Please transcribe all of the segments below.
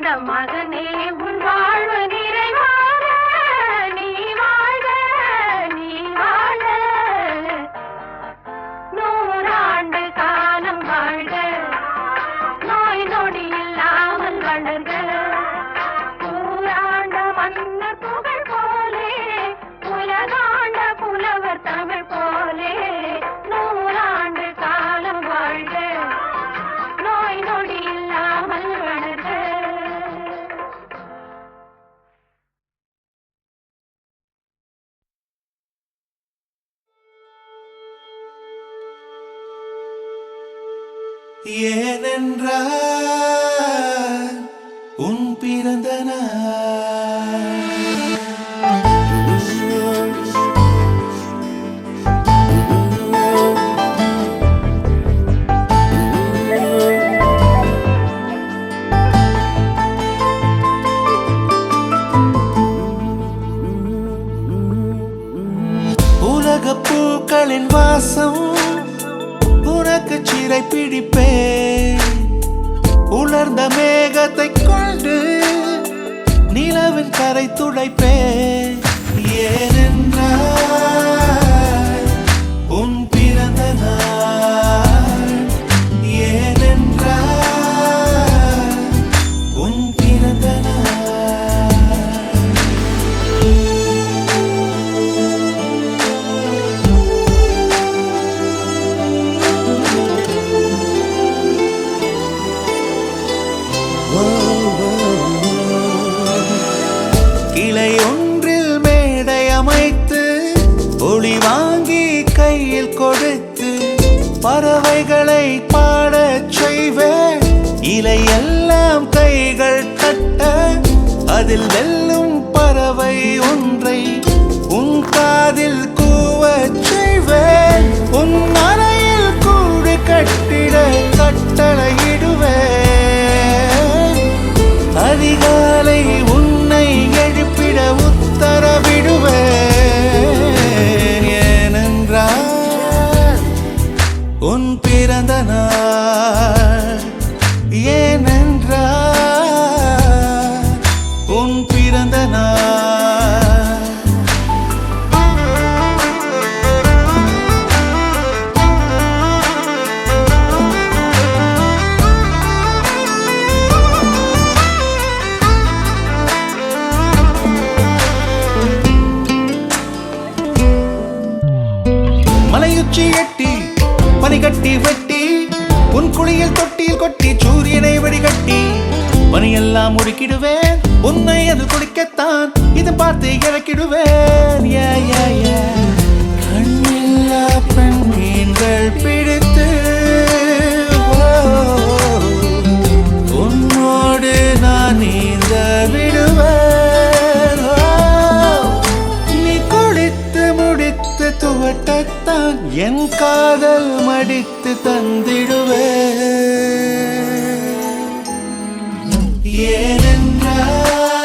பிறந்த மகனே உன் வாழ்வனே. ஏனென்றால் உன் பிறந்த நாள் உனக்கு பிடிப்பேன். உலர்ந்த மேகத்தை கொண்டு நிலவின் கரை துடைப்பேன். ஏனென்றால் கிளை ஒன்றில் மேடை அமைத்து ஒளி வாங்கி கையில் கொடுத்து பறவைகளை பாடச் செய்வேன். இலையெல்லாம் கைகள் தட்ட அதில் வெள்ள பனிகட்டி வெட்டி உன் குழியில் தொட்டியில் கொட்டி சூரியனை வடிகட்டி பணியெல்லாம் முடுக்கிடுவேன் உன்னை அது குடிக்கத்தான் இது பார்த்து இறக்கிடுவேன். யா, கண்ணில்லா பெண் மீன்கள் பிடித்து ஏனென்றால்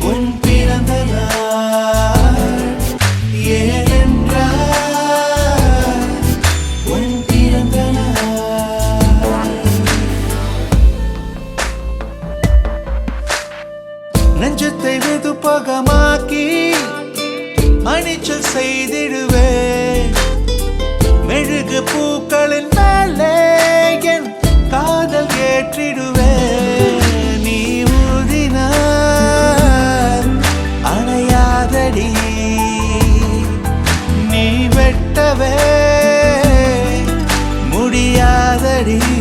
உன் பிறந்த நாள் ஏனென்றால் உன் பிறந்த நாள் நெஞ்சத்தை வெதுப்பகமாக்கி அணிச்சல் செய்திடுவே மெழுகு பூக்களின் மேலே என் காதல் ஏற்றிடுவேன். ready.